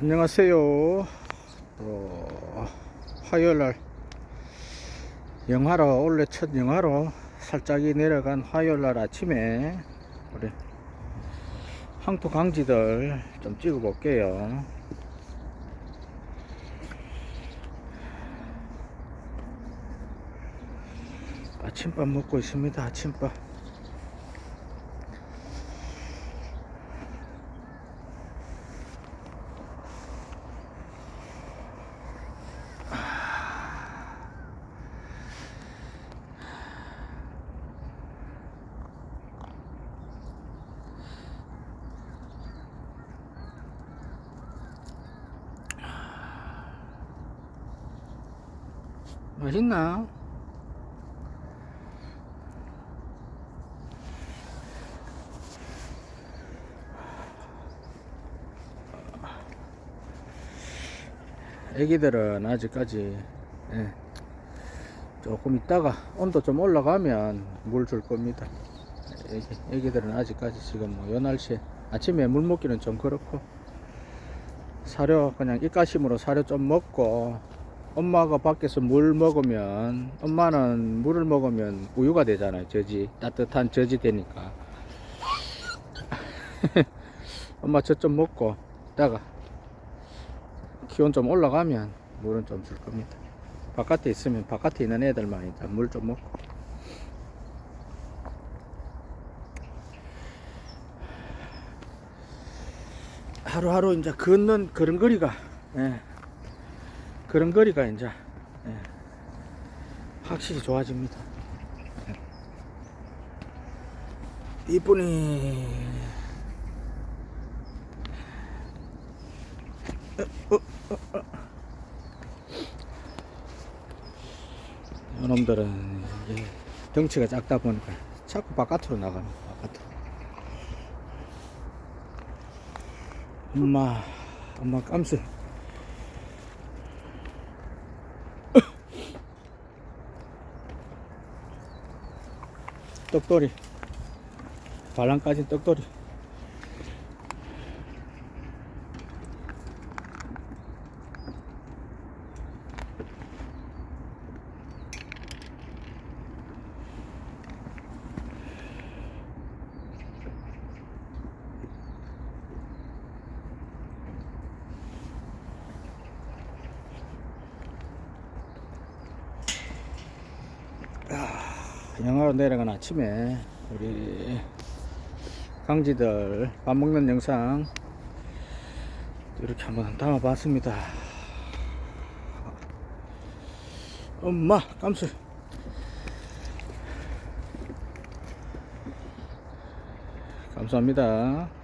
안녕하세요. 또 화요일 날 영하로 원래 첫 영하로 살짝이 내려간 화요일 날 아침에 우리 황토 강지들 좀 찍어 볼게요. 아침밥 먹고 있습니다. 아침밥. 맛있나? 애기들은 아직까지 예, 조금 있다가 온도 좀 올라가면 물 줄 겁니다. 애기, 애기들은 아직까지 지금 뭐 요 날씨에 아침에 물 먹기는 좀 그렇고 사료 그냥 입가심으로 사료 좀 먹고 엄마가 밖에서 물 먹으면 엄마는 물을 먹으면 우유가 되잖아요 저지. 따뜻한 저지 되니까. 엄마 저 좀 먹고 이따가 기온 좀 올라가면 물은 좀 줄 겁니다. 바깥에 있으면 바깥에 있는 애들만 일단 물 좀 먹고. 하루하루 이제 걷는 걸음걸이가 예, 걸음걸이가 이제 예, 확실히 좋아집니다. 예. 이분이 어, 어, 어, 어. 이놈들은 이제 덩치가 작다 보니까 자꾸 바깥으로 나갑니다. 바깥으로. 엄마, 엄마 깜수. 떡돌이. 발랑까지 떡돌이. 영하로 내려간 아침에 우리 강지들 밥 먹는 영상 이렇게 한번 담아봤습니다. 엄마 깜수 감사합니다.